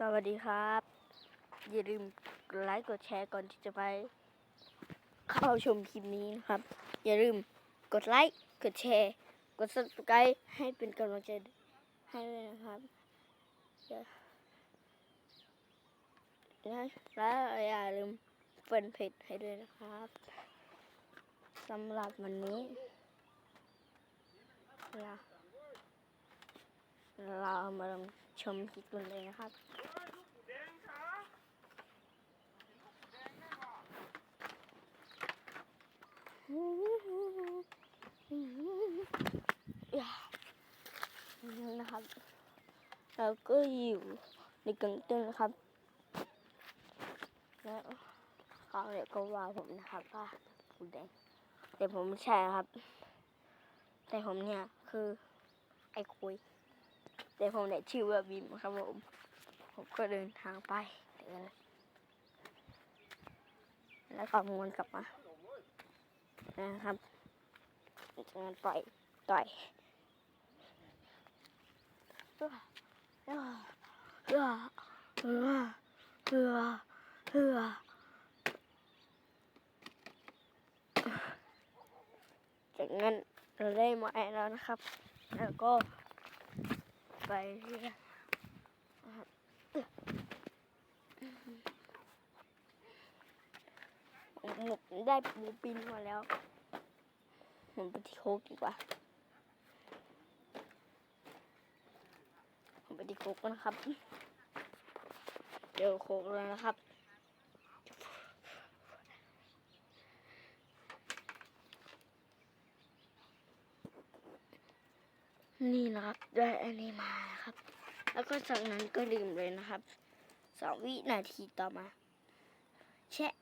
สวัสดีครับ อย่าลืมกดไลค์กดแชร์ก่อนที่จะไป เข้าชมคลิปนี้นะครับ อย่าลืมกดไลค์กดแชร์ กด subscribe ให้เป็นกำลังใจให้ด้วยนะครับและอย่าลืมเฟินเพจให้ด้วยนะครับสำหรับวันนี้เรา เรามาชมคลิปกันเลยนะครับนะครับ เราก็อยู่ในกางเต้นนะครับแล้วเขาเนี่ยก็ว่าผมนะครับว่าผมแดงแต่ผมไม่ใช่ครับ แต่ผมเนี่ยคือไอ้คุย แต่ผมเนี่ยชื่อว่าบิมครับผม ผมก็เดินทางไปเดินแล้วก็วนกลับมานะครับจากนั้นปล่อยต่อยเอื้อเอื้อเอื้อเอื้อเอื้อเอื้อจากนั้นเราได้ม้แล้วนะครับ แล้วก็ ไปเรื่ยผมได้ปูปินมาแล้วผมไปที่โคกดีกว่าผมไปที่โคกนะครับ เดี๋ยวโคกแล้วนะครับ นี่นะครับได้อันนี้มานะครับ แล้วก็จากนั้นก็ดื่มเลยนะครับสองวินาทีต่อมา แชะ